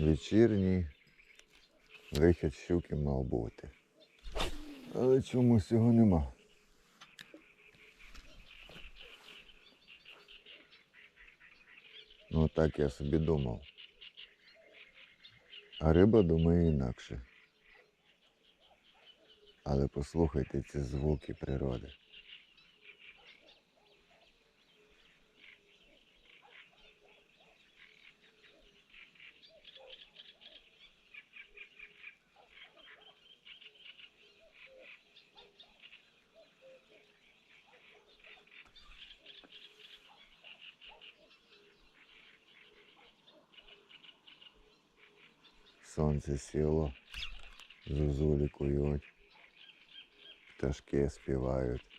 вечірній вихід щуки мав бути. Але чомусь його нема. Ну так я собі думав. А риба думає інакше. Але послухайте ці звуки природи. Сонце сіло, зозулі кують, пташки співають.